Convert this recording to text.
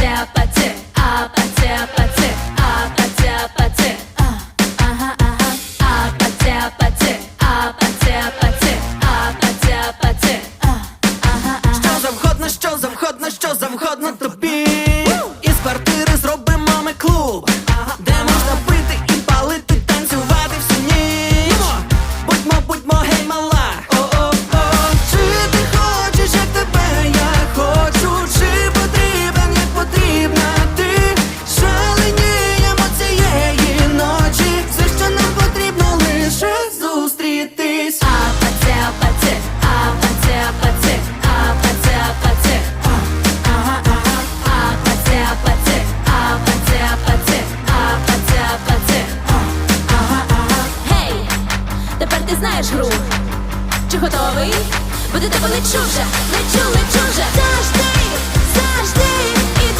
паце, а паце, а паце. знаєш гру, чи готовий? Бо ти того не чув вже, не